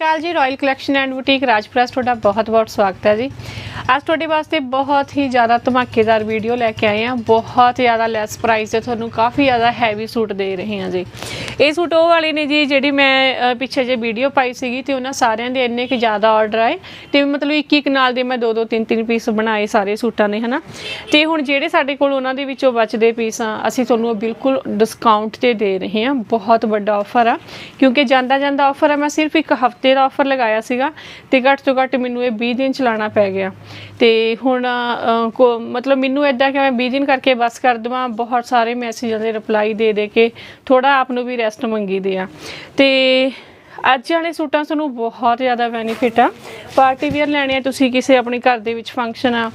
ਕਾਲ ਜੀ Royal Collection and Boutique Rajpress ਤੁਹਾਡਾ ਬਹੁਤ-ਬਹੁਤ ਸਵਾਗਤ ਹੈ ਜੀ। ਅੱਜ ਤੁਹਾਡੇ ਵਾਸਤੇ ਬਹੁਤ ਹੀ ਜ਼ਿਆਦਾ ਧਮਾਕੇਦਾਰ ਵੀਡੀਓ ਲੈ ਕੇ ਆਏ ਹਾਂ। ਬਹੁਤ ਜ਼ਿਆਦਾ ਲੈਸ ਪ੍ਰਾਈਸ ਤੇ ਤੁਹਾਨੂੰ ਕਾਫੀ ਜ਼ਿਆਦਾ ਹੈਵੀ ਸੂਟ ਦੇ ਰਹੇ ਹਾਂ ਜੀ। ਇਹ ਸੂਟ ਉਹ ਵਾਲੇ ਨੇ ਜੀ ਜਿਹੜੀ ਮੈਂ ਪਿੱਛੇ ਜੇ ਵੀਡੀਓ ਪਾਈ ਸੀਗੀ ਤੇ ਉਹਨਾਂ ਸਾਰਿਆਂ ਦੇ ਇੰਨੇ ਕਿ ਜ਼ਿਆਦਾ ਆਰਡਰ ਆਏ। ਤੇ ਮਤਲਬ ਇੱਕ ਇੱਕ ਨਾਲ ਦੇ ਮੈਂ ਦੋ ਦੋ ਤਿੰਨ ਤਿੰਨ ਪੀਸ ਬਣਾਏ ਸਾਰੇ ਸੂਟਾਂ ਦੇ ਹਨਾ। ਤੇ ਹੁਣ ਜਿਹੜੇ ਸਾਡੇ ਕੋਲ ਉਹਨਾਂ ਦੇ ਵਿੱਚੋਂ ਬਚਦੇ ਪੀਸ ਆ, ਅਸੀਂ ਤੁਹਾਨੂੰ ਉਹ ਬਿਲਕੁਲ ਡਿਸਕਾਊਂਟ ਤੇ ਦੇ ਰਹੇ ਹਾਂ। ਬਹੁਤ ਵੱਡਾ ਆਫਰ ਆ। ਕਿਉਂਕਿ ਜਾਂਦਾ ਜਾਂਦਾ ਆਫਰ ਆ, ਮੈਂ ਸਿਰਫ ਇੱਕ ਹਫ਼ਤੇ ਦਾ ਆਫਰ ਲਗਾਇਆ ਸੀਗਾ ਤੇ ਘੱਟ ਤੋਂ ਘੱਟ ਮੈਨੂੰ ਇਹ 20 ਦਿਨ ਚਲਾਉਣਾ ਪੈ ਗਿਆ। ਤੇ ਹੁਣ ਕੋ- ਮਤਲਬ ਮੈਨੂੰ ਇਦਾਂ ਕਿ ਮੈਂ 20 ਕਰਕੇ ਬਸ ਕਰ ਦਵਾਂ, ਬਹੁਤ ਸਾਰੇ ਮੈਸੇਜਾਂ ਦੇ ਰਿਪਲਾਈ ਦੇ ਦੇ ਕੇ ਥੋੜਾ ਆਪ ਨੂੰ ਵੀ ਰੈਸਟ ਮੰਗੀ ਦੇ ਆ। ਤੇ ਅੱਜ ਵਾਲੇ ਸੂਟਾਂ ਤੁਹਾਨੂੰ ਬਹੁਤ ਜ਼ਿਆਦਾ ਬੈਨੀਫਿਟ ਆ। ਪਾਰਟੀ ਵੇਅਰ ਲੈਣੇ ਆ, ਤੁਸੀਂ ਕਿਸੇ ਆਪਣੇ ਘਰ ਦੇ ਵਿੱਚ ਫੰਕਸ਼ਨ ਆ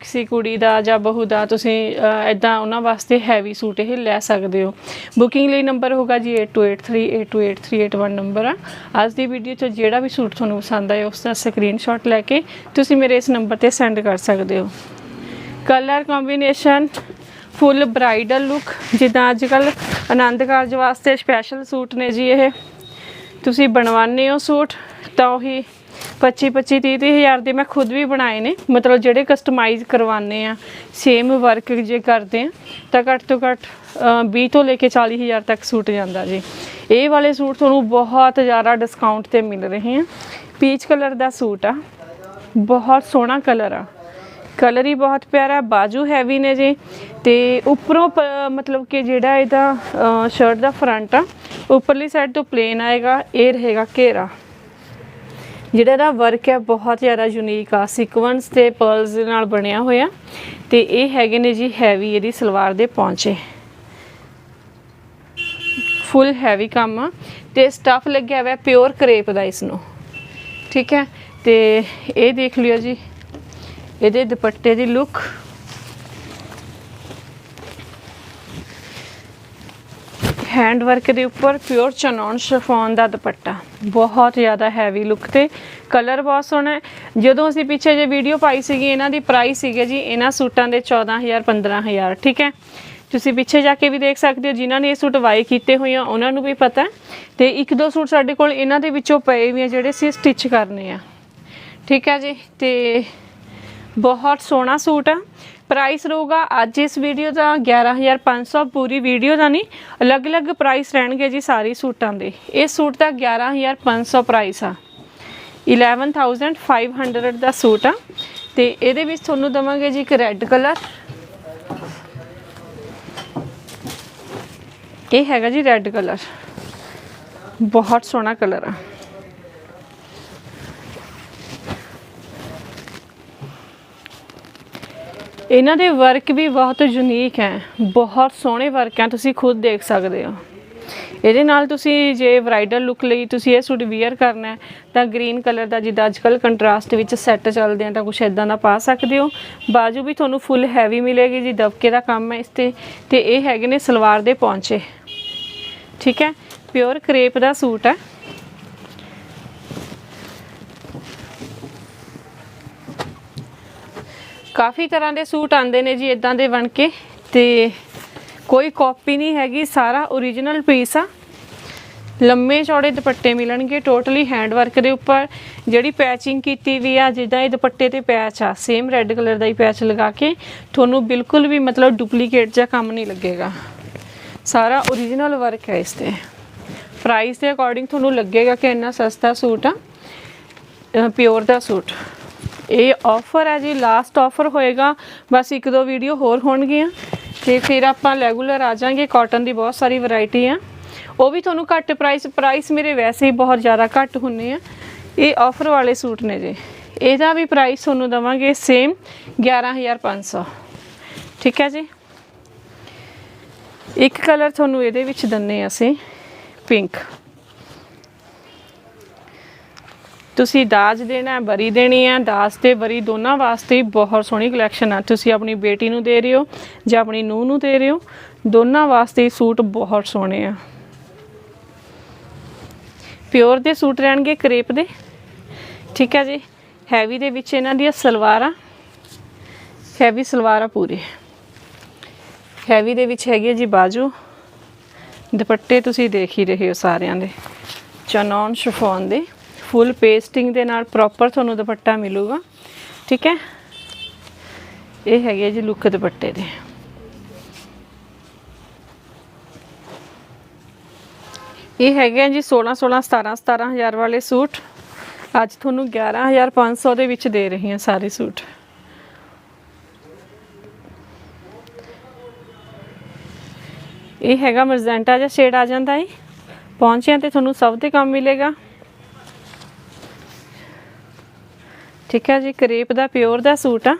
ਕਿਸੇ ਕੁੜੀ ਦਾ ਜਾਂ ਬਹੂ ਦਾ, ਤੁਸੀਂ ਐਦਾਂ ਉਹਨਾਂ ਵਾਸਤੇ ਹੈਵੀ ਸੂਟ ਇਹ ਲੈ ਸਕਦੇ ਹੋ। ਬੁਕਿੰਗ ਲਈ ਨੰਬਰ ਹੋਗਾ ਜੀ 8283828381 ਨੰਬਰ ਆ। ਅੱਜ ਦੀ ਵੀਡੀਓ 'ਚ ਜਿਹੜਾ ਵੀ ਸੂਟ ਤੁਹਾਨੂੰ ਪਸੰਦ ਆਏ ਉਸ ਦਾ ਸਕਰੀਨਸ਼ਾਟ ਲੈ ਕੇ ਤੁਸੀਂ ਮੇਰੇ ਇਸ ਨੰਬਰ ਤੇ ਸੈਂਡ ਕਰ ਸਕਦੇ ਹੋ। Colour combination full bridal look ਜਿੱਦਾਂ ਅੱਜ ਕੱਲ ਆਨੰਦ ਕਾਰਜ ਵਾਸਤੇ ਸਪੈਸ਼ਲ ਸੂਟ ਨੇ ਜੀ ਇਹ। ਤੁਸੀਂ ਬਣਵਾਉਂਦੇ ਹੋ ਸੂਟ ਤਾਂ ਉਹੀ 25 25 30 30 ਹਜ਼ਾਰ ਦੇ ਮੈਂ ਖੁਦ ਵੀ ਬਣਾਏ ਨੇ। ਮਤਲਬ ਜਿਹੜੇ ਕਸਟਮਾਈਜ਼ ਕਰਵਾਉਂਦੇ ਆ ਸੇਮ ਵਰਕ ਜੇ ਕਰਦੇ ਆ ਤਾਂ ਘੱਟ ਤੋਂ ਘੱਟ ਅ, 20 ਤੋਂ ਲੈ ਕੇ 40 ਹਜ਼ਾਰ ਤੱਕ ਸੂਟ ਜਾਂਦਾ ਜੀ। ਇਹ ਵਾਲੇ ਸੂਟ ਤੁਹਾਨੂੰ ਬਹੁਤ ਜ਼ਿਆਦਾ ਡਿਸਕਾਊਂਟ ਤੇ ਮਿਲ ਰਹੇ ਆ। ਪੀਚ ਕਲਰ ਦਾ ਸੂਟ ਆ। ਬਹੁਤ ਸੋਹਣਾ ਕਲਰ ਆ। ਕਲਰ ਹੀ ਬਹੁਤ ਪਿਆਰਾ ਬਾਜੂ ਹੈਵੀ ਨੇ ਜੀ। ਤੇ ਉੱਪਰੋਂ ਪ- ਮਤਲਬ ਕਿ ਜਿਹੜਾ ਇਹਦਾ ਸ਼ਰਟ ਦਾ ਫਰੰਟ ਆ ਉੱਪਰਲੀ ਸਾਈਡ ਤੋਂ ਪਲੇਨ ਆਏਗਾ, ਇਹ ਰਹੇਗਾ ਘੇਰਾ। ਜਿਹੜਾ ਇਹਦਾ ਵਰਕ ਹੈ ਬਹੁਤ ਜ਼ਿਆਦਾ ਯੂਨੀਕ ਆ। ਸੀਕੁਐਂਸ ਤੇ ਪਰਲਸ ਦੇ ਨਾਲ ਬਣਿਆ ਹੋਇਆ। ਤੇ ਇਹ ਹੈਗੇ ਨੇ ਜੀ ਹੈਵੀ ਇਹਦੀ ਸਲਵਾਰ ਦੇ ਪੌਂਚੇ। ਫੁੱਲ ਹੈਵੀ ਕੰਮ ਆ। ਤੇ ਸਟਫ ਲੱਗਿਆ ਹੋਇਆ ਪਿਓਰ ਕਰੇਪ ਦਾ ਇਸ ਨੂੰ ਠੀਕ ਹੈ? ਤੇ ਇਹ ਦੇਖ ਲਿਓ ਜੀ। ਇਹਦੇ ਦੁਪੱਟੇ ਦੀ ਲੁੱਕ ਹੈਂਡ ਵਰਕ ਦੇ ਉੱਪਰ ਪਿਓਰ ਚਨੌਨ ਸ਼ਿਫੋਨ ਦਾ ਦੁਪੱਟਾ। ਬਹੁਤ ਜ਼ਿਆਦਾ ਹੈਵੀ ਲੁੱਕ ਤੇ ਕਲਰ ਬਹੁਤ ਸੋਹਣਾ ਜਦੋਂ ਅਸੀਂ ਪਿੱਛੇ ਜੇ ਵੀਡੀਓ ਪਾਈ ਸੀਗੀ, ਇਹਨਾਂ ਦੀ ਪ੍ਰਾਈਸ ਸੀਗੇ ਜੀ, ਇਹਨਾਂ ਸੂਟਾਂ ਦੇ 14000 15000 ਠੀਕ ਹੈ? ਤੁਸੀਂ ਪਿੱਛੇ ਜਾ ਕੇ ਵੀ ਦੇਖ ਸਕਦੇ ਹੋ, ਜਿਨ੍ਹਾਂ ਨੇ ਇਹ ਸੂਟ ਵਾਈ ਕੀਤੇ ਹੋਏ ਆ, ਉਹਨਾਂ ਨੂੰ ਵੀ ਪਤਾ ਹੈ। ਤੇ ਇੱਕ ਦੋ ਸੂਟ ਸਾਡੇ ਕੋਲ ਇਹਨਾਂ ਦੇ ਵਿੱਚੋਂ ਪਏ ਵੀ ਆ, ਜਿਹੜੇ ਅਸੀਂ ਸਟਿਚ ਕਰਨੇ ਆ। ਠੀਕ ਹੈ ਜੀ? ਤੇ ਬਹੁਤ ਸੋਹਣਾ ਸੂਟ ਆ। ਪ੍ਰਾਈਸ ਰਹੂਗਾ। ਅੱਜ ਇਸ ਵੀਡੀਓ ਦਾ 11500 ਪੂਰੀ ਵੀਡੀਓ ਦਾ ਨਹੀਂ, ਅਲੱਗ-ਅਲੱਗ ਪ੍ਰਾਈਸ ਰਹਿਣਗੇ ਜੀ ਸਾਰੇ ਸੂਟਾਂ ਦੇ। ਇਸ ਸੂਟ ਦਾ 11500 ਪ੍ਰਾਈਸ ਆ। 11500 ਦਾ ਸੂਟ ਆ। ਤੇ ਇਹਦੇ ਵਿੱਚ ਤੁਹਾਨੂੰ ਦਵਾਂਗੇ ਜੀ ਇੱਕ ਰੈੱਡ ਕਲਰ ਇਹ ਹੈਗਾ ਜੀ ਰੈੱਡ ਕਲਰ ਬਹੁਤ ਸੋਹਣਾ ਕਲਰ ਆ। ਇਹਨਾਂ ਦੇ ਵਰਕ ਵੀ ਬਹੁਤ ਯੂਨੀਕ ਹੈ। ਬਹੁਤ ਸੋਹਣੇ ਵਰਕ ਹੈ, ਤੁਸੀਂ ਖੁਦ ਦੇਖ ਸਕਦੇ ਹੋ। ਇਹਦੇ ਨਾਲ ਤੁਸੀਂ ਜੇ ਬ੍ਰਾਈਡਲ ਲੁੱਕ ਲਈ ਤੁਸੀਂ ਇਹ ਸੂਟ ਵੇਅਰ ਕਰਨਾ ਹੈ, ਤਾਂ ਗ੍ਰੀਨ ਕਲਰ ਦਾ ਜਿੱਦਾਂ ਅੱਜਕੱਲ ਕੰਟਰਾਸਟ ਵਿੱਚ ਸੈੱਟ ਚੱਲਦੇ ਆ, ਤਾਂ ਕੁਝ ਇਦਾਂ ਦਾ ਪਾ ਸਕਦੇ ਹੋ। ਬਾਜੂ ਵੀ ਤੁਹਾਨੂੰ ਫੁੱਲ ਹੈਵੀ ਮਿਲੇਗੀ ਜੀ, ਦਬਕੇ ਦਾ ਕੰਮ ਹੈ ਇਸ ਤੇ। ਤੇ ਇਹ ਹੈਗੇ ਨੇ ਸਲਵਾਰ ਦੇ ਪੌਂਚੇ। ਠੀਕ ਹੈ? ਪਿਓਰ ਕਰੇਪ ਦਾ ਸੂਟ ਹੈ। ਕਾਫੀ ਤਰ੍ਹਾਂ ਦੇ ਸੂਟ ਆਉਂਦੇ ਨੇ ਜੀ ਇਦਾਂ ਦੇ ਬਣ ਕੇ ਤੇ ਕੋਈ ਕਾਪੀ ਨਹੀਂ ਹੈਗੀ, ਸਾਰਾ origignal ਪੀਸ ਆ। ਲੰਮੇ ਚੌੜੇ ਦੁਪੱਟੇ ਮਿਲਣਗੇ ਟੋਟਲੀ ਹੈਂਡ ਵਰਕ ਦੇ ਉੱਪਰ। ਜਿਹੜੀ ਪੈਚਿੰਗ ਕੀਤੀ ਵੀ ਆ, ਜਿੱਦਾਂ ਇਹ ਦੁਪੱਟੇ ਤੇ ਪੈਚ ਆ ਸੇਮ ਰੈੱਡ ਕਲਰ ਦਾ ਹੀ ਪੈਚ ਲਗਾ ਕੇ, ਤੁਹਾਨੂੰ ਬਿਲਕੁਲ ਵੀ ਮਤਲਬ ਡੁਪਲੀਕੇਟ ਜਿਹਾ ਕੰਮ ਨਹੀਂ ਲੱਗੇਗਾ। ਸਾਰਾ origignal ਵਰਕ ਹੈ ਇਸ ਤੇ। ਪ੍ਰਾਈਸ ਦੇ ਅਕੋਰਡਿੰਗ ਤੁਹਾਨੂੰ ਲੱਗੇਗਾ ਕਿ ਇੰਨਾ ਸਸਤਾ ਸੂਟ ਆ ਪਿਓਰ ਦਾ ਸੂਟ। ਇਹ ਆਫਰ ਹੈ ਜੀ ਲਾਸਟ ਆਫਰ ਹੋਏਗਾ। ਬਸ ਇੱਕ ਦੋ ਵੀਡੀਓ ਹੋਰ ਹੋਣਗੀਆਂ ਤੇ ਫਿਰ ਆਪਾਂ ਰੈਗੂਲਰ ਆ ਜਾਾਂਗੇ। ਕਾਟਨ ਦੀ ਬਹੁਤ ਸਾਰੀ ਵੈਰਾਈਟੀ ਆ। ਉਹ ਵੀ ਤੁਹਾਨੂੰ ਘੱਟ ਪ੍ਰਾਈਸ ਪ੍ਰਾਈਸ ਮੇਰੇ ਵੈਸੇ ਹੀ ਬਹੁਤ ਜ਼ਿਆਦਾ ਘੱਟ ਹੁੰਨੇ ਆ। ਇਹ ਆਫਰ ਵਾਲੇ ਸੂਟ ਨੇ ਜੀ। ਇਹਦਾ ਵੀ ਪ੍ਰਾਈਸ ਤੁਹਾਨੂੰ ਦਵਾਂਗੇ ਸੇਮ 11500 ਠੀਕ ਹੈ ਜੀ? ਇੱਕ ਕਲਰ ਤੁਹਾਨੂੰ ਇਹਦੇ ਵਿੱਚ ਦੰਨੇ ਅਸੀਂ ਪਿੰਕ ਤੁਸੀਂ ਦਾਜ ਦੇਣਾ ਹੈ ਬਰੀ ਦੇਣੀ ਹੈ ਦਾਜ ਤੇ ਬਰੀ ਦੋਨਾਂ ਵਾਸਤੇ ਹੀ ਬਹੁਤ ਸੋਹਣੀ ਕਲੈਕਸ਼ਨ ਆ। ਤੁਸੀਂ ਆਪਣੀ ਬੇਟੀ ਨੂੰ ਦੇ ਰਹੇ ਹੋ ਜਾਂ ਆਪਣੀ ਨੂੰਹ ਨੂੰ ਦੇ ਰਹੇ ਹੋ, ਦੋਨਾਂ ਵਾਸਤੇ ਸੂਟ ਬਹੁਤ ਸੋਹਣੇ ਆ। ਪਿਓਰ ਦੇ ਸੂਟ ਰਹਿਣਗੇ ਕਰੇਪ ਦੇ। ਠੀਕ ਹੈ ਜੀ? ਹੈਵੀ ਦੇ ਵਿੱਚ ਇਹਨਾਂ ਦੀਆਂ ਸਲਵਾਰਾਂ। ਹੈਵੀ ਸਲਵਾਰਾਂ ਪੂਰੇ। ਹੈਵੀ ਦੇ ਵਿੱਚ ਹੈਗੀ ਹੈ ਜੀ ਬਾਜੂ। ਦੁਪੱਟੇ ਤੁਸੀਂ ਦੇਖ ਹੀ ਰਹੇ ਹੋ ਸਾਰਿਆਂ ਦੇ। ਚਨੌਨ ਸ਼ਿਫੋਨ ਦੇ। ਫੁੱਲ ਪੇਸਟਿੰਗ ਦੇ ਨਾਲ ਪ੍ਰੋਪਰ ਤੁਹਾਨੂੰ ਦੁਪੱਟਾ ਮਿਲੂਗਾ। ਠੀਕ ਹੈ? ਇਹ ਹੈਗੇ ਜੀ ਲੁੱਕ ਦੁਪੱਟੇ ਦੇ। ਇਹ ਹੈਗੇ ਆ ਜੀ 16 16 17 17000 ਵਾਲੇ ਸੂਟ। ਅੱਜ ਤੁਹਾਨੂੰ 11500 ਦੇ ਵਿੱਚ ਦੇ ਰਹੀ ਹਾਂ ਸਾਰੇ ਸੂਟ। ਇਹ ਹੈਗਾ ਮਰਜ਼ੈਂਟਾ ਜਿਹਾ ਸ਼ੇਡ ਆ ਜਾਂਦਾ ਹੈ ਪਹੁੰਚਿਆ ਤੇ ਤੁਹਾਨੂੰ ਸਭ ਦੇ ਕੰਮ ਮਿਲੇਗਾ। ਠੀਕ ਹੈ ਜੀ ਕਰੇਪ ਦਾ ਪਿਓਰ ਦਾ ਸੂਟ ਆ।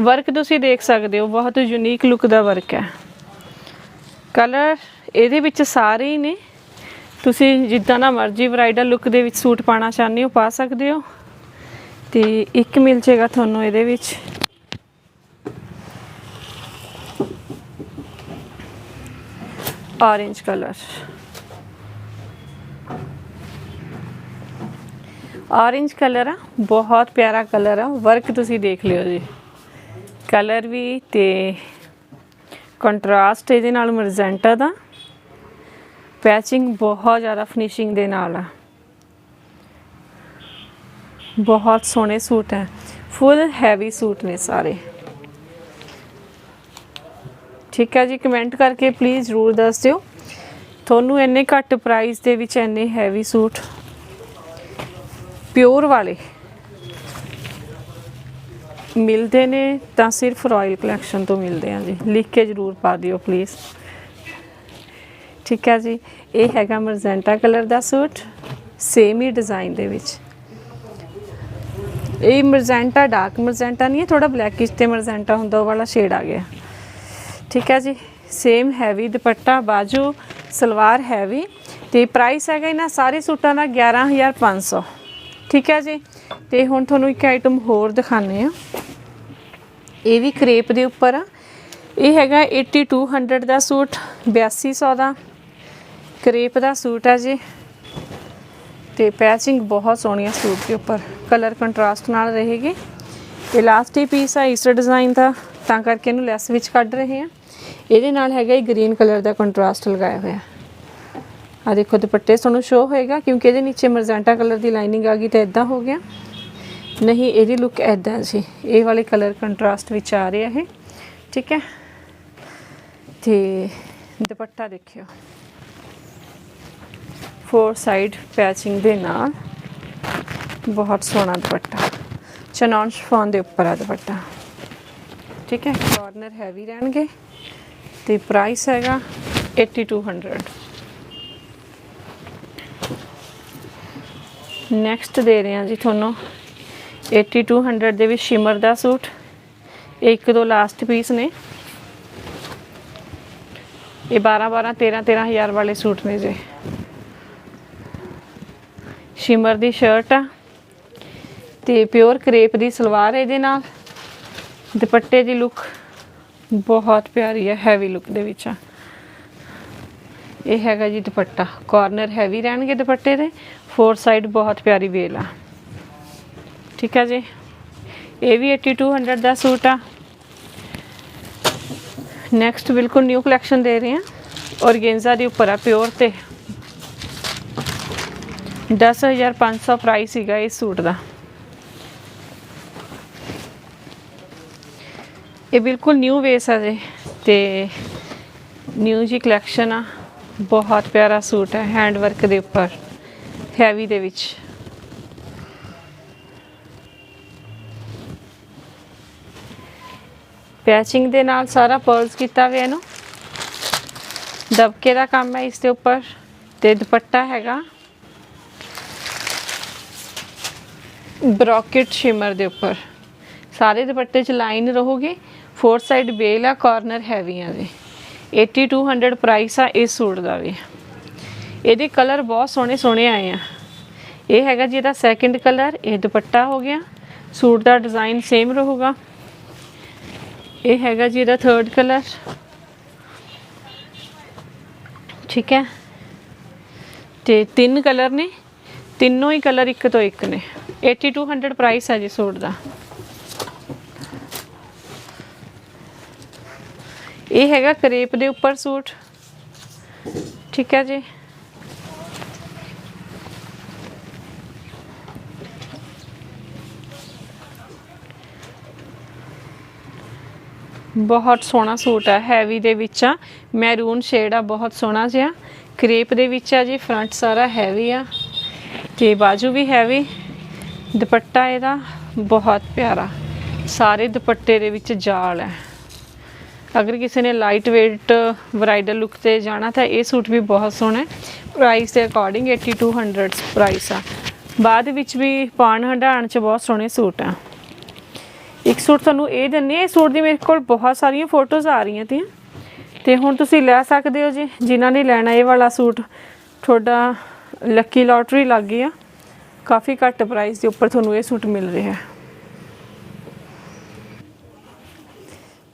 ਵਰਕ ਤੁਸੀਂ ਦੇਖ ਸਕਦੇ ਹੋ, ਬਹੁਤ ਯੂਨੀਕ ਲੁੱਕ ਦਾ ਵਰਕ ਹੈ। ਕਲਰ ਇਹਦੇ ਵਿੱਚ ਸਾਰੇ ਹੀ ਨੇ। ਤੁਸੀਂ ਜਿੱਦਾਂ ਦਾ ਮਰਜ਼ੀ ਬ੍ਰਾਈਡਲ ਲੁੱਕ ਦੇ ਵਿੱਚ ਸੂਟ ਪਾਣਾ ਚਾਹੁੰਦੇ ਹੋ, ਪਾ ਸਕਦੇ ਹੋ। ਤੇ ਇੱਕ ਮਿਲ ਜੇਗਾ ਤੁਹਾਨੂੰ ਇਹਦੇ ਵਿੱਚ। Orange ਕਲਰ orange ਕਲਰ ਆ, ਬਹੁਤ ਪਿਆਰਾ ਕਲਰ ਆ। ਵਰਕ ਤੁਸੀਂ ਦੇਖ ਲਿਓ ਜੀ। ਕਲਰ ਵੀ ਤੇ ਕੰਟਰਾਸਟ ਇਹਦੇ ਨਾਲ ਮਰਜ਼ੈਂਟਾ ਦਾ। ਪੈਚਿੰਗ ਬਹੁਤ ਜ਼ਿਆਦਾ ਫਿਨਿਸ਼ਿੰਗ ਦੇ ਨਾਲ ਆ। ਬਹੁਤ ਸੋਹਣੇ ਸੂਟ ਹੈ ਫੁੱਲ ਹੈਵੀ ਸੂਟ ਨੇ ਸਾਰੇ। ਠੀਕ ਹੈ ਜੀ ਕਮੈਂਟ ਕਰਕੇ ਪਲੀਜ਼ ਜ਼ਰੂਰ ਦੱਸ ਦਿਓ। ਤੁਹਾਨੂੰ ਇੰਨੇ ਘੱਟ ਪ੍ਰਾਈਸ ਦੇ ਵਿੱਚ ਇੰਨੇ ਹੈਵੀ ਸੂਟ ਪਿਓਰ ਵਾਲੇ ਮਿਲਦੇ ਨੇ, ਤਾਂ ਸਿਰਫ ਰਾਇਲ ਕਲੈਕਸ਼ਨ ਤੋਂ ਮਿਲਦੇ ਆ ਜੀ। ਲਿਖ ਕੇ ਜ਼ਰੂਰ ਪਾ ਦਿਓ ਪਲੀਜ਼ ਠੀਕ ਹੈ ਜੀ। ਇਹ ਹੈਗਾ ਮਰਜ਼ੈਂਟਾ ਕਲਰ ਦਾ ਸੂਟ ਸੇਮ ਹੀ ਡਿਜ਼ਾਈਨ ਦੇ ਵਿੱਚ। ਇਹ ਮਰਜ਼ੈਂਟਾ ਡਾਰਕ ਮਰਜ਼ੈਂਟਾ ਨਹੀਂ ਹੈ ਥੋੜਾ ਬਲੈਕਿਸ਼ ਤੇ ਮਰਜ਼ੈਂਟਾ ਹੁੰਦਾ, ਉਹ ਵਾਲਾ ਸ਼ੇਡ ਆ ਗਿਆ। ਠੀਕ ਹੈ ਜੀ। ਸੇਮ ਹੈਵੀ ਦੁਪੱਟਾ, ਬਾਜੂ, ਸਲਵਾਰ ਹੈਵੀ ਤੇ ਪ੍ਰਾਈਸ ਹੈਗਾ ਇਹਨਾਂ ਸਾਰੇ ਸੂਟਾਂ ਦਾ 11500 ਠੀਕ ਹੈ ਜੀ? ਤੇ ਹੁਣ ਤੁਹਾਨੂੰ ਇੱਕ ਆਈਟਮ ਹੋਰ ਦਿਖਾਣੇ ਆ ਇਹ ਵੀ ਕਰੇਪ ਦੇ ਉੱਪਰ ਆ। ਇਹ ਹੈਗਾ 8200 ਦਾ ਸੂਟ 8200 ਦਾ ਕਰੇਪ ਦਾ ਸੂਟ ਆ ਜੀ। ਤੇ ਪੈਚਿੰਗ ਬਹੁਤ ਸੋਹਣੀ ਆ ਸੂਟ ਦੇ ਉੱਪਰ। ਕਲਰ ਕੰਟਰਾਸਟ ਨਾਲ ਰਹੇਗੀ। ਇਹ ਲਾਸਟ ਪੀਸ ਆ, ਇਸ ਡਿਜ਼ਾਈਨ ਦਾ। ਤਾਂ ਕਰਕੇ ਇਹਨੂੰ ਲੈਸ ਵਿੱਚ ਕੱਢ ਰਹੇ ਆ। ਇਹਦੇ ਨਾਲ ਹੈਗਾ ਇਹ ਗ੍ਰੀਨ ਕਲਰ ਦਾ ਕੰਟਰਾਸਟ ਲਗਾਇਆ ਹੋਇਆ। ਆ ਦੇਖੋ, ਦੁਪੱਟੇ ਤੁਹਾਨੂੰ ਸ਼ੋ ਹੋਏਗਾ, ਕਿਉਂਕਿ ਇਹਦੇ ਨੀਚੇ ਮਰਜ਼ੈਂਟਾ ਕਲਰ ਦੀ ਲਾਈਨਿੰਗ ਆ ਗਈ ਤਾਂ ਇਦਾਂ ਹੋ ਗਿਆ। ਨਹੀਂ, ਇਹਦੀ ਲੁੱਕ ਐਦਾਂ ਸੀ। ਇਹ ਵਾਲੇ ਕਲਰ ਕੰਟਰਾਸਟ ਵਿੱਚ ਆ ਰਿਹਾ ਹੈ ਠੀਕ ਹੈ? ਤੇ ਦੁਪੱਟਾ ਦੇਖਿਓ। ਫੋਰ ਸਾਈਡ ਪੈਚਿੰਗ ਦੇ ਨਾਲ ਬਹੁਤ ਸੋਹਣਾ ਦੁਪੱਟਾ। ਚਨੌਨ ਸ਼ਫੋਨ ਦੇ ਉੱਪਰ ਆ ਦੁਪੱਟਾ। ਠੀਕ ਹੈ? ਕਾਰਨਰ ਹੈਵੀ ਰਹਿਣਗੇ। ਤੇ ਪ੍ਰਾਈਸ ਹੈਗਾ 8200 ਨੈਕਸਟ ਦੇ ਰਹੇ ਹਾਂ ਜੀ ਤੁਹਾਨੂੰ। 8200 ਦੇ ਵਿੱਚ ਸ਼ਿਮਰ ਦਾ ਸੂਟ। ਇਹ ਇੱਕ ਦੋ ਲਾਸਟ ਪੀਸ ਨੇ। ਇਹ 12 12 13 13000 ਵਾਲੇ ਸੂਟ ਨੇ ਜੀ। ਸ਼ਿਮਰ ਦੀ ਸ਼ਰਟ ਆ। ਤੇ ਪਿਓਰ ਕਰੇਪ ਦੀ ਸਲਵਾਰ ਇਹਦੇ ਨਾਲ। ਦੁਪੱਟੇ ਦੀ ਲੁੱਕ ਬਹੁਤ ਪਿਆਰੀ ਹੈ ਹੈਵੀ ਲੁੱਕ ਦੇ ਵਿੱਚ ਆ। ਇਹ ਹੈਗਾ ਜੀ ਦੁਪੱਟਾ। ਕਾਰਨਰ ਹੈਵੀ ਰਹਿਣਗੇ ਦੁਪੱਟੇ ਦੇ। ਫੋਰ ਸਾਈਡ ਬਹੁਤ ਪਿਆਰੀ ਵੇਲ ਆ। ਠੀਕ ਆ ਜੀ? ਇਹ ਵੀ 8200 ਦਾ ਸੂਟ ਆ। ਨੈਕਸਟ ਬਿਲਕੁਲ ਨਿਊ ਕਲੈਕਸ਼ਨ ਦੇ ਰਹੇ ਹਾਂ ਔਰਗੇਂਜ਼ਾ ਦੇ ਉੱਪਰ ਆ ਪਿਓਰ ਤੇ। 10500 ਪ੍ਰਾਈਸ ਸੀਗਾ ਇਸ ਸੂਟ ਦਾ। ਇਹ ਬਿਲਕੁਲ ਨਿਊ ਵੇਸ ਆ ਜੀ ਤੇ ਨਿਊ ਜੀ ਕਲੈਕਸ਼ਨ ਆ। ਬਹੁਤ ਪਿਆਰਾ ਸੂਟ ਹੈ ਹੈਂਡ ਵਰਕ ਦੇ ਉੱਪਰ। ਹੈਵੀ ਦੇ ਵਿੱਚ। ਪੈਚਿੰਗ ਦੇ ਨਾਲ ਸਾਰਾ ਪਰਲਸ ਕੀਤਾ ਹੋਇਆ ਇਹਨੂੰ। ਦਬਕੇ ਦਾ ਕੰਮ ਹੈ ਇਸ ਦੇ ਉੱਪਰ। ਤੇ ਦੁਪੱਟਾ ਹੈਗਾ। ਬ੍ਰੋਕਟ ਸ਼ਿਮਰ ਦੇ ਉੱਪਰ। ਸਾਰੇ ਦੁਪੱਟੇ 'ਚ ਲਾਈਨ ਰਹੋਗੇ। ਫੋਰ ਸਾਈਡ ਬੇਲ ਆ ਕਾਰਨਰ ਹੈਵੀ ਆ ਜੀ 8200 ਪ੍ਰਾਈਸ ਆ ਇਸ ਸੂਟ ਦਾ ਵੀ। ਇਹਦੇ ਕਲਰ ਬਹੁਤ ਸੋਹਣੇ ਸੋਹਣੇ ਆਏ ਆ। ਇਹ ਹੈਗਾ ਜੀ ਇਹਦਾ ਸੈਕਿੰਡ ਕਲਰ ਇਹ ਦੁਪੱਟਾ ਹੋ ਗਿਆ। ਸੂਟ ਦਾ ਡਿਜ਼ਾਈਨ ਸੇਮ ਰਹੂਗਾ। ਇਹ ਹੈਗਾ ਜੀ ਇਹਦਾ ਥਰਡ ਕਲਰ ਠੀਕ ਹੈ। ਤੇ ਤਿੰਨ ਕਲਰ ਨੇ, ਤਿੰਨੋਂ ਹੀ ਕਲਰ ਇੱਕ ਤੋਂ ਇੱਕ ਨੇ। 8200 ਪ੍ਰਾਈਸ ਹੈ ਜੀ ਸੂਟ ਦਾ। ਇਹ ਹੈਗਾ ਕਰੇਪ ਦੇ ਉੱਪਰ ਸੂਟ। ਠੀਕ ਹੈ ਜੀ। ਬਹੁਤ ਸੋਹਣਾ ਸੂਟ ਆ ਹੈਵੀ ਦੇ ਵਿੱਚ ਆ ਮੈਰੂਨ ਸ਼ੇਡ ਆ, ਬਹੁਤ ਸੋਹਣਾ ਜਿਹਾ। ਕ੍ਰੇਪ ਦੇ ਵਿੱਚ ਆ ਜੀ ਫਰੰਟ ਸਾਰਾ ਹੈਵੀ ਆ, ਤੇ ਬਾਜੂ ਵੀ ਹੈਵੀ ਦੁਪੱਟਾ ਇਹਦਾ ਬਹੁਤ ਪਿਆਰਾ, ਸਾਰੇ ਦੁਪੱਟੇ ਦੇ ਵਿੱਚ ਜਾਲ ਹੈ ਅਗਰ ਕਿਸੇ ਨੇ ਲਾਈਟ weight ਬ੍ਰਾਈਡਲ ਲੁੱਕ ਤੇ ਜਾਣਾ ਤਾਂ ਇਹ ਸੂਟ ਵੀ ਬਹੁਤ ਸੋਹਣਾ ਹੈ। ਪ੍ਰਾਈਸ ਦੇ ਅਕੋਰਡਿੰਗ 8200 ਪ੍ਰਾਈਸ ਆ। ਬਾਅਦ ਵਿੱਚ ਵੀ ਪਾਣ ਹੰਡਾਣ ਚ ਬਹੁਤ ਸੋਹਣੇ ਸੂਟ ਆ। ਇੱਕ ਸੂਟ ਤੁਹਾਨੂੰ ਇਹ ਦਿੰਨੀ ਹੈ ਇਹ ਸੂਟ ਦੀ ਮੇਰੇ ਕੋਲ ਬਹੁਤ ਸਾਰੀਆਂ ਫੋਟੋਜ਼ ਆ ਰਹੀਆਂ ਤੀਆਂ। ਤੇ ਹੁਣ ਤੁਸੀਂ ਲੈ ਸਕਦੇ ਹੋ ਜੀ, ਜਿਨ੍ਹਾਂ ਨੇ ਲੈਣਾ ਇਹ ਵਾਲਾ ਸੂਟ। ਤੁਹਾਡਾ ਲੱਕੀ ਲੋਟਰੀ ਲੱਗ ਗਈ ਆ ਕਾਫੀ ਘੱਟ ਪ੍ਰਾਈਸ ਦੇ ਉੱਪਰ ਤੁਹਾਨੂੰ ਇਹ ਸੂਟ ਮਿਲ ਰਿਹਾ ਹੈ।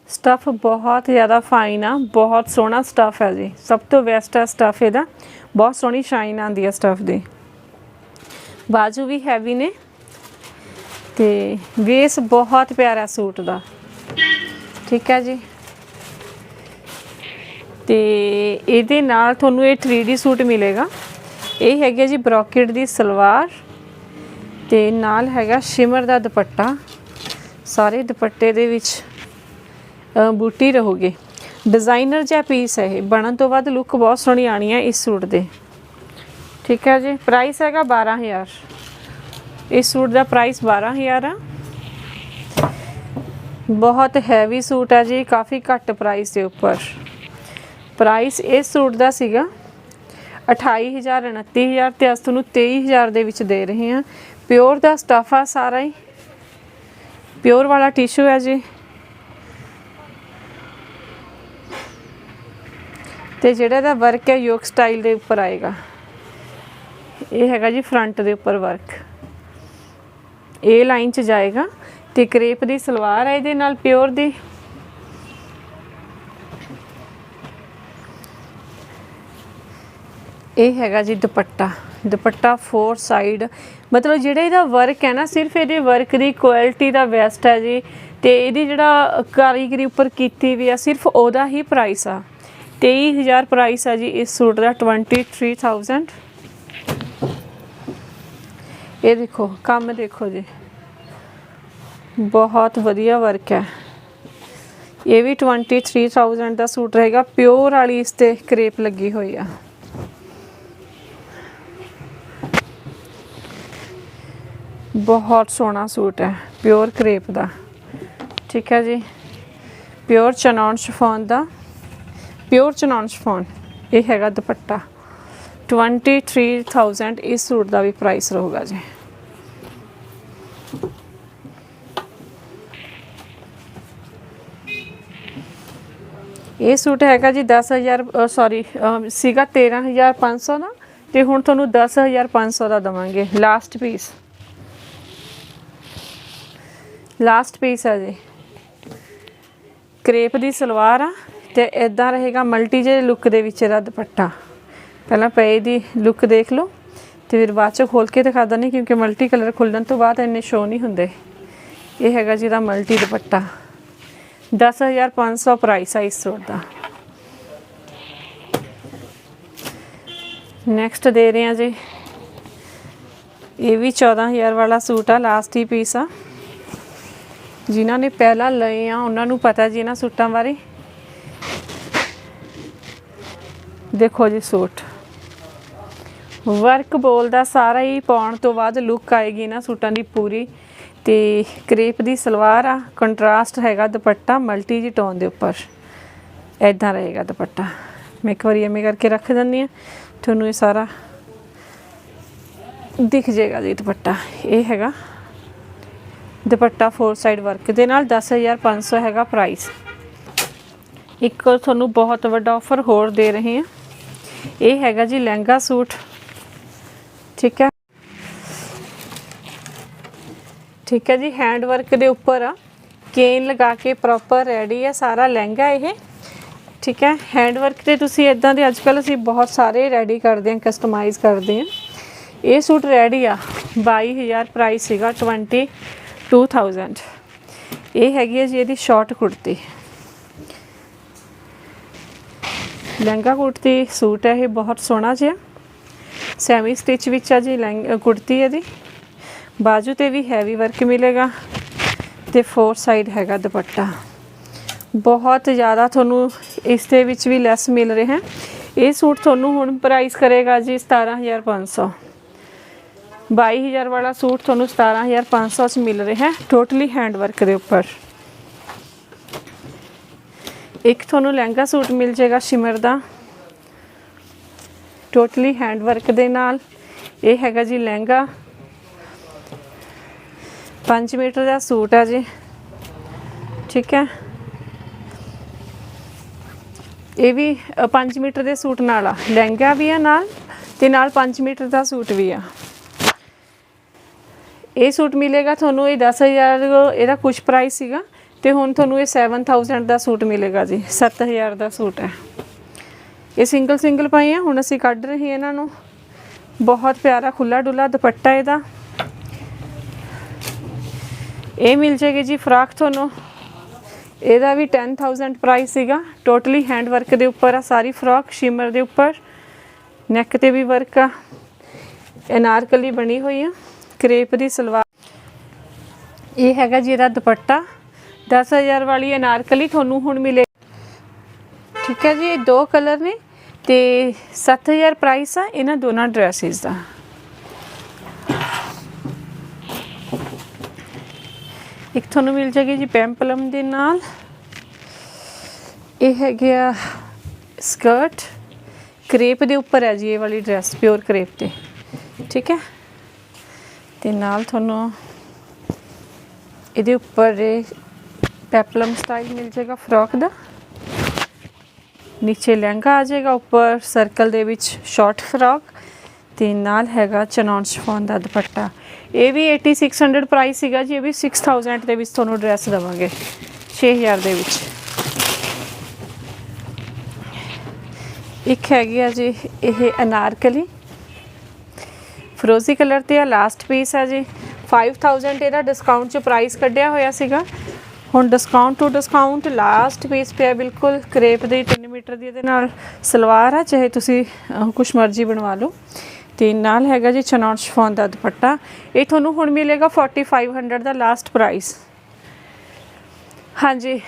ਸਟਫ ਬਹੁਤ ਜ਼ਿਆਦਾ ਫਾਈਨ ਆ, ਬਹੁਤ ਸੋਹਣਾ ਸਟਫ ਹੈ ਜੀ। ਸਭ ਤੋਂ ਬੈਸਟ ਆ ਸਟਫ ਇਹਦਾ। ਬਹੁਤ ਸੋਹਣੀ ਸ਼ਾਈਨ ਆਉਂਦੀ ਆ ਸਟਫ ਦੀ। ਬਾਜੂ ਵੀ ਹੈਵੀ ਨੇ। ਤੇ ਵੇਸ ਬਹੁਤ ਪਿਆਰਾ ਸੂਟ ਦਾ। ਠੀਕ ਹੈ ਜੀ? ਤੇ ਇਹਦੇ ਨਾਲ ਤੁਹਾਨੂੰ ਇਹ 3D ਸੂਟ ਮਿਲੇਗਾ। ਇਹ ਹੈਗਾ ਜੀ ਬ੍ਰੋਕੇਟ ਦੀ ਸਲਵਾਰ ਤੇ ਨਾਲ ਹੈਗਾ ਸ਼ਿਮਰ ਦਾ ਦੁਪੱਟਾ। ਸਾਰੇ ਦੁਪੱਟੇ ਦੇ ਵਿੱਚ ਬੂਟੀ ਰਹੋਗੇ। ਡਿਜ਼ਾਈਨਰ ਜਿਹਾ ਪੀਸ ਹੈ ਇਹ। ਬਣਨ ਤੋਂ ਬਾਅਦ ਲੁੱਕ ਬਹੁਤ ਸੋਹਣੀ ਆਣੀ ਹੈ ਇਸ ਸੂਟ ਦੇ। ਠੀਕ ਹੈ ਜੀ? ਪ੍ਰਾਈਸ ਹੈਗਾ 12000 ਇਸ ਸੂਟ ਦਾ ਪ੍ਰਾਈਸ 12000 ਆ। ਬਹੁਤ ਹੈਵੀ ਸੂਟ ਹੈ ਜੀ, ਕਾਫੀ ਘੱਟ ਪ੍ਰਾਈਸ ਦੇ ਉੱਪਰ। ਪ੍ਰਾਈਸ ਇਸ ਸੂਟ ਦਾ ਸੀਗਾ 28000 29000 ਤੇ ਅਸ ਤੁਹਾਨੂੰ 23000 ਦੇ ਵਿੱਚ ਦੇ ਰਹੇ ਹਾਂ। ਪਿਓਰ ਦਾ ਸਟਫ ਆ ਸਾਰਾ ਹੀ। ਪਿਓਰ ਵਾਲਾ ਟਿਸ਼ੂ ਹੈ ਜੀ। ਤੇ ਜਿਹੜਾ ਇਹਦਾ ਵਰਕ ਹੈ ਯੋਕ ਸਟਾਈਲ ਦੇ ਉੱਪਰ ਆਏਗਾ। ਇਹ ਹੈਗਾ ਜੀ ਫਰੰਟ ਦੇ ਉੱਪਰ ਵਰਕ ਇਹ ਲਾਈਨ ਚ ਜਾਏਗਾ ਤੇ ਕਰੇਪ ਦੀ ਸਲਵਾਰ ਹੈ ਇਹਦੇ ਨਾਲ ਪਿਓਰ ਦੀ। ਇਹ ਹੈਗਾ ਜੀ ਦੁਪੱਟਾ। ਦੁਪੱਟਾ ਫੋਰ ਸਾਈਡ ਮਤਲਬ ਜਿਹੜਾ ਇਹਦਾ ਵਰਕ ਹੈ ਨਾ, ਸਿਰਫ ਇਹਦੇ ਵਰਕ ਦੀ ਕੁਆਲਿਟੀ ਦਾ ਬੈਸਟ ਹੈ ਜੀ। ਤੇ ਇਹਦੀ ਜਿਹੜਾ ਕਾਰੀਗਰੀ ਉੱਪਰ ਕੀਤੀ ਵੀ ਆ, ਸਿਰਫ ਉਹਦਾ ਹੀ ਪ੍ਰਾਈਸ ਆ। 23000 ਪ੍ਰਾਈਸ ਆ ਜੀ ਇਸ ਸੂਟ ਦਾ 23000 ਇਹ ਦੇਖੋ, ਕੰਮ ਦੇਖੋ ਜੀ। ਬਹੁਤ ਵਧੀਆ ਵਰਕ ਹੈ। ਇਹ ਵੀ 23000 ਦਾ ਸੂਟ ਰਹੇਗਾ ਪਿਓਰ ਵਾਲੀ ਇਸ ਤੇ ਕਰੇਪ ਲੱਗੀ ਹੋਈ ਆ। ਬਹੁਤ ਸੋਹਣਾ ਸੂਟ ਹੈ ਪਿਓਰ ਕਰੇਪ ਦਾ। ਠੀਕ ਹੈ ਜੀ। ਪਿਓਰ ਚਨੌਨ ਸ਼ਿਫੋਨ ਦਾ। ਪਿਓਰ ਚਨੌਨ ਸ਼ਿਫੋਨ, ਇਹ ਹੈਗਾ ਦੁਪੱਟਾ। 23000 ਇਸ ਸੂਟ ਦਾ ਵੀ ਪ੍ਰਾਈਸ ਰਹੂਗਾ ਜੀ। ਇਹ ਸੂਟ ਹੈਗਾ ਜੀ 10000 ਸੌਰੀ ਸੀਗਾ 13500 ਦਾ ਤੇ ਹੁਣ ਤੁਹਾਨੂੰ 10500 ਦਾ ਦਵਾਂਗੇ ਲਾਸਟ ਪੀਸ ਲਾਸਟ ਪੀਸ ਹੈ ਜੀ। ਕ੍ਰੇਪ ਦੀ ਸਲਵਾਰ ਆ, ਤੇ ਇਦਾਂ ਰਹੇਗਾ ਮਲਟੀ ਜੇ ਲੁੱਕ ਦੇ ਵਿੱਚ ਇਹਦਾ ਦੁਪੱਟਾ। ਪਹਿਲਾਂ ਪਏ ਦੀ ਲੁੱਕ ਦੇਖ ਲਓ ਤੇ ਫਿਰ ਬਾਅਦ ਚ ਖੋਲ ਕੇ ਦਿਖਾ ਦਿੰਦੇ ਕਿਉਂਕਿ ਮਲਟੀ ਕਲਰ ਖੁੱਲਣ ਤੋਂ ਬਾਅਦ ਇੰਨੇ ਸ਼ੋ ਨਹੀਂ ਹੁੰਦੇ। ਇਹ ਹੈਗਾ ਜੀ ਦਾ ਮਲਟੀ ਦੁਪੱਟਾ। 10500 ਪ੍ਰਾਈਸ ਆ ਇਸ ਸੂਟ ਦਾ। ਨੈਕਸਟ ਦੇ ਰਹੇ ਹਾਂ ਜੀ। ਇਹ ਵੀ 14000 ਵਾਲਾ ਸੂਟ ਆ ਲਾਸਟ ਹੀ ਪੀਸ ਆ। ਜਿਨ੍ਹਾਂ ਨੇ ਪਹਿਲਾਂ ਲਏ ਆ, ਉਹਨਾਂ ਨੂੰ ਪਤਾ ਜੀ ਇਹਨਾਂ ਸੂਟਾਂ ਬਾਰੇ। ਦੇਖੋ ਜੀ ਸੂਟ। ਵਰਕ ਬੋਲ ਦਾ ਸਾਰਾ ਹੀ ਪਾਉਣ ਤੋਂ ਬਾਅਦ ਲੁੱਕ ਆਏਗੀ ਇਹਨਾਂ ਸੂਟਾਂ ਦੀ ਪੂਰੀ। ਤੇ ਕ੍ਰੇਪ ਦੀ ਸਲਵਾਰ ਆ ਕੰਟਰਾਸਟ ਹੈਗਾ ਦੁਪੱਟਾ ਮਲਟੀ ਜੀ ਟੋਨ ਦੇ ਉੱਪਰ। ਐਦਾਂ ਰਹੇਗਾ ਦੁਪੱਟਾ। ਮੈਂ ਇੱਕ ਵਾਰੀ ਐਵੇਂ ਕਰਕੇ ਰੱਖ ਦਿੰਦੀ ਆ ਤੁਹਾਨੂੰ ਇਹ ਸਾਰਾ ਦਿਖ ਜਾਏਗਾ ਜੀ ਦੁਪੱਟਾ। ਇਹ ਹੈਗਾ ਦੁਪੱਟਾ ਫੋਰ ਸਾਈਡ ਵਰਕ ਦੇ ਨਾਲ 10500 ਹੈਗਾ ਪ੍ਰਾਈਸ ਇੱਕ ਤੁਹਾਨੂੰ ਬਹੁਤ ਵੱਡਾ ਆਫਰ ਹੋਰ ਦੇ ਰਹੇ ਹਾਂ। ਇਹ ਹੈਗਾ ਜੀ ਲਹਿੰਗਾ ਸੂਟ। ਠੀਕ ਹੈ। ਠੀਕ ਹੈ ਜੀ ਹੈਂਡ ਵਰਕ ਦੇ ਉੱਪਰ ਆ। ਕੇਨ ਲਗਾ ਕੇ ਪ੍ਰੋਪਰ ਰੈਡੀ ਹੈ, ਸਾਰਾ ਲਹਿੰਗਾ ਇਹ। ਠੀਕ ਹੈ ਹੈਂਡ ਵਰਕ ਤੇ ਤੁਸੀਂ ਇਦਾਂ ਦੇ ਅੱਜ ਅੱਜਕੱਲ ਅਸੀਂ ਬਹੁਤ ਸਾਰੇ ਰੈਡੀ ਕਰਦੇ ਹਾਂ ਕਸਟਮਾਈਜ਼ ਕਰਦੇ ਹਾਂ। ਇਹ ਸੂਟ ਰੈਡੀ ਆ 22000 ਪ੍ਰਾਈਸ ਸੀਗਾ 22000 ਇਹ ਹੈਗੀ ਹੈ ਜੀ ਇਹਦੀ ਸ਼ਾਰਟ ਕੁੜਤੀ। ਲਹਿੰਗਾ ਕੁੜਤੀ ਸੂਟ ਹੈ, ਇਹ ਬਹੁਤ ਸੋਹਣਾ ਜਿਹਾ। ਸੈਮੀ ਸਟਿਚ ਵਿੱਚ ਆ ਜੀ ਲਹਿੰਗਾ ਕੁੜਤੀ ਇਹਦੀ। ਬਾਜੂ ਤੇ ਵੀ ਹੈਵੀ ਵਰਕ ਮਿਲੇਗਾ ਤੇ ਫੋਰ ਸਾਈਡ ਹੈਗਾ ਦੁਪੱਟਾ। ਬਹੁਤ ਜ਼ਿਆਦਾ ਤੁਹਾਨੂੰ ਇਸ ਦੇ ਵਿੱਚ ਵੀ ਲੈਸ ਮਿਲ ਰਿਹਾ। ਹੈ ਇਹ ਸੂਟ ਤੁਹਾਨੂੰ ਹੁਣ ਪ੍ਰਾਈਸ ਕਰੇਗਾ ਜੀ 17500 22000 ਵਾਲਾ ਸੂਟ ਤੁਹਾਨੂੰ 17500 ਚ ਮਿਲ ਰਿਹਾ ਹੈ ਟੋਟਲੀ ਹੈਂਡ ਵਰਕ ਦੇ ਉੱਪਰ। ਇੱਕ ਤੁਹਾਨੂੰ ਲਹਿੰਗਾ ਸੂਟ ਮਿਲ ਜਾਏਗਾ ਸ਼ਿਮਰ ਦਾ। ਟੋਟਲੀ ਹੈਂਡ ਵਰਕ ਦੇ ਨਾਲ। ਇਹ ਹੈਗਾ ਜੀ ਲਹਿੰਗਾ। 5 ਮੀਟਰ ਦਾ ਸੂਟ ਆ ਜੀ। ਠੀਕ ਹੈ। ਇਹ ਵੀ 5 ਮੀਟਰ ਦੇ ਸੂਟ ਨਾਲ ਆ। ਲਹਿੰਗਾ ਵੀ ਆ ਨਾਲ ਤੇ ਨਾਲ 5 ਮੀਟਰ ਦਾ ਸੂਟ ਵੀ ਆ। ਇਹ ਸੂਟ ਮਿਲੇਗਾ ਤੁਹਾਨੂੰ, ਇਹ 10000 ਇਹਦਾ ਕੁਝ ਪ੍ਰਾਈਸ ਸੀਗਾ ਤੇ ਹੁਣ ਤੁਹਾਨੂੰ ਇਹ 7000 ਦਾ ਸੂਟ ਮਿਲੇਗਾ ਜੀ। 7000 ਦਾ ਸੂਟ ਹੈ। ਇਹ ਸਿੰਗਲ ਸਿੰਗਲ ਪਏ ਆ, ਹੁਣ ਅਸੀਂ ਕੱਢ ਰਹੇ ਹਾਂ ਇਹਨਾਂ ਨੂੰ। ਬਹੁਤ ਪਿਆਰਾ ਖੁੱਲਾ ਡੁੱਲਾ ਦੁਪੱਟਾ ਇਹਦਾ। ਇਹ ਮਿਲ ਜੇਗੀ ਜੀ ਫਰਾਕ ਤੁਹਾਨੂੰ। ਇਹਦਾ ਵੀ 10000 ਪ੍ਰਾਈਸ ਸੀਗਾ। ਟੋਟਲੀ ਹੈਂਡ ਵਰਕ ਦੇ ਉੱਪਰ ਆ, ਸਾਰੀ ਫਰਾਕ ਸ਼ਿਮਰ ਦੇ ਉੱਪਰ। ਨੈਕ ਤੇ ਵੀ ਵਰਕ ਆ। ਅਨਾਰਕਲੀ ਬਣੀ ਹੋਈ ਆ ਕਰੇਪ ਦੀ ਸਲਵਾਰ। ਇਹ ਹੈਗਾ ਜੀ ਇਹਦਾ ਦੁਪੱਟਾ। 10000 ਵਾਲੀ ਅਨਾਰਕਲੀ ਤੁਹਾਨੂੰ ਹੁਣ ਮਿਲੇ ਠੀਕ ਹੈ ਜੀ, ਇਹ ਦੋ ਕਲਰ ਨੇ ਤੇ 7000 ਪ੍ਰਾਈਸ ਆ, ਇਹਨਾਂ ਦੋਨਾਂ ਡਰੈਸਿਸ ਦਾ। ਇੱਕ ਤੁਹਾਨੂੰ ਮਿਲ ਜਾਏਗੀ ਜੀ ਪੈਂਪਲਮ ਦੇ ਨਾਲ। ਇਹ ਹੈਗੇ ਆ ਸਕਰਟ ਕਰੇਪ ਦੇ ਉੱਪਰ ਹੈ ਜੀ ਇਹ ਵਾਲੀ ਡਰੈਸ ਪਿਓਰ ਕਰੇਪ ਤੇ। ਠੀਕ ਹੈ? ਤੇ ਨਾਲ ਤੁਹਾਨੂੰ ਇਹਦੇ ਉੱਪਰ ਪੈਪਲਮ ਸਟਾਈਲ ਮਿਲ ਜਾਏਗਾ ਫਰੋਕ ਦਾ। ਨੀਚੇ ਲਹਿੰਗਾ ਆ ਜਾਏਗਾ, ਉੱਪਰ ਸਰਕਲ ਦੇ ਵਿੱਚ ਸ਼ਾਰਟ ਫਰਾਕ ਤੇ ਨਾਲ ਹੈਗਾ ਚਨੌਨ ਸ਼ਫੋਨ ਦਾ ਦੁਪੱਟਾ। ਇਹ ਵੀ 8600 ਪ੍ਰਾਈਸ ਸੀਗਾ ਜੀ, ਇਹ ਵੀ 6000 ਦੇ ਵਿੱਚ ਤੁਹਾਨੂੰ ਡਰੈਸ ਦਵਾਂਗੇ 6000 ਦੇ ਵਿੱਚ। ਇੱਕ ਹੈਗੀ ਆ ਜੀ, ਇਹ ਅਨਾਰਕਲੀ। ਫਰੋਜ਼ੀ ਕਲਰ ਤੇ ਆ ਲਾਸਟ ਪੀਸ ਆ ਜੀ। 5000 ਇਹਦਾ ਡਿਸਕਾਊਂਟ ਚ ਪ੍ਰਾਈਸ ਕੱਢਿਆ ਹੋਇਆ ਸੀਗਾ। ਹੁਣ discount to discount last piece ਪਿਆ ਬਿਲਕੁਲ ਕਰੇਪ ਦੀ ਮੀਟਰ ਦੀ ਇਹਦੇ ਨਾਲ ਸਲਵਾਰ ਆ, ਚਾਹੇ ਤੁਸੀਂ ਕੁਛ ਮਰਜ਼ੀ ਬਣਵਾ ਲਓ। ਤੇ ਨਾਲ ਹੈਗਾ ਜੀ ਚਨੌਨ ਸ਼ਫੋਨ ਦਾ ਦੁਪੱਟਾ। ਇਹ ਤੁਹਾਨੂੰ ਹੁਣ ਮਿਲੇਗਾ 4500 ਦਾ ਲਾਸਟ ਪ੍ਰਾਈਸ ਹਾਂਜੀ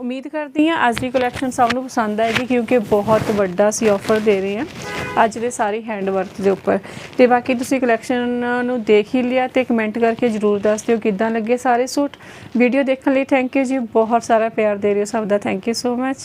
ਉਮੀਦ ਕਰਦੀ ਹਾਂ ਅੱਜ ਦੀ ਕਲੈਕਸ਼ਨ ਸਭ ਨੂੰ ਪਸੰਦ ਆਏਗੀ, ਕਿਉਂਕਿ ਬਹੁਤ ਵੱਡਾ ਸੀ ਆਫਰ ਦੇ ਰਹੇ ਹਾਂ ਅੱਜ ਦੇ ਸਾਰੇ ਹੈਂਡ ਵਰਕ ਦੇ ਉੱਪਰ। ਤੇ ਬਾਕੀ ਤੁਸੀਂ ਕਲੈਕਸ਼ਨ ਨੂੰ ਦੇਖ ਹੀ ਲਿਆ ਤੇ ਕਮੈਂਟ ਕਰਕੇ ਜਰੂਰ ਦੱਸ ਦਿਓ ਕਿੱਦਾਂ ਲੱਗੇ ਸਾਰੇ ਸੂਟ। ਵੀਡੀਓ ਦੇਖਣ ਲਈ ਥੈਂਕ ਯੂ ਜੀ, ਬਹੁਤ ਸਾਰਾ ਪਿਆਰ ਦੇ ਰਹੇ ਹੋ, ਸਭ ਦਾ ਥੈਂਕ ਯੂ ਸੋ ਮੱਚ